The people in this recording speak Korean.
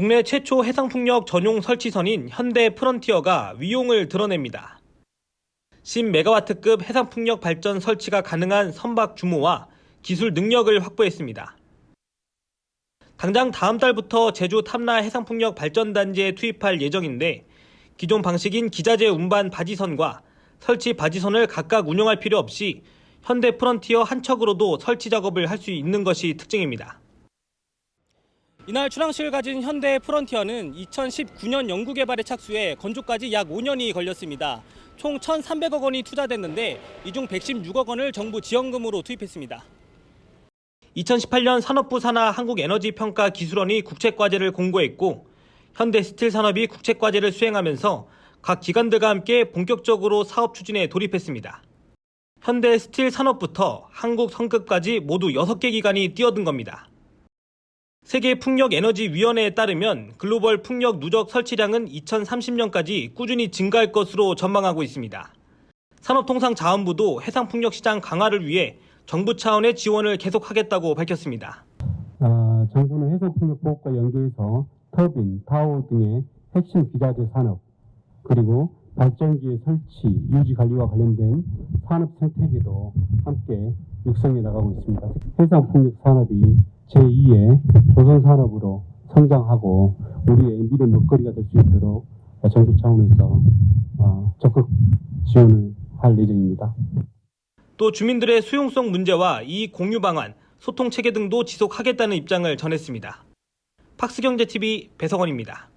국내 최초 해상풍력 전용 설치선인 현대 프런티어가 위용을 드러냅니다. 10메가와트급 해상풍력 발전 설치가 가능한 선박 규모와 기술 능력을 확보했습니다. 당장 다음 달부터 제주 탐라 해상풍력 발전단지에 투입할 예정인데 기존 방식인 기자재 운반 바지선과 설치 바지선을 각각 운영할 필요 없이 현대 프런티어 한 척으로도 설치 작업을 할 수 있는 것이 특징입니다. 이날 출항식을 가진 현대 프런티어는 2019년 연구 개발에 착수해 건조까지 약 5년이 걸렸습니다. 총 1,300억 원이 투자됐는데 이 중 116억 원을 정부 지원금으로 투입했습니다. 2018년 산업부 산하 한국에너지평가기술원이 국책과제를 공고했고 현대스틸 산업이 국책과제를 수행하면서 각 기관들과 함께 본격적으로 사업 추진에 돌입했습니다. 현대스틸 산업부터 한국성급까지 모두 6개 기관이 뛰어든 겁니다. 세계 풍력 에너지 위원회에 따르면 글로벌 풍력 누적 설치량은 2030년까지 꾸준히 증가할 것으로 전망하고 있습니다. 산업통상자원부도 해상 풍력 시장 강화를 위해 정부 차원의 지원을 계속하겠다고 밝혔습니다. 아, 정부는 해상 풍력 보호과 연계해서 터빈, 타워 등의 핵심 기자재 산업, 그리고 발전기의 설치, 유지 관리와 관련된 산업 생태계도 함께 육성해 나가고 있습니다. 해상 풍력 산업이 제2의 조선 산업으로 성장하고 우리의 미래 먹거리가 될 수 있도록 정부 차원에서 어, 적극 지원을 할 예정입니다. 또 주민들의 수용성 문제와 이익 공유 방안, 소통 체계 등도 지속하겠다는 입장을 전했습니다. 팍스경제TV 배성원입니다.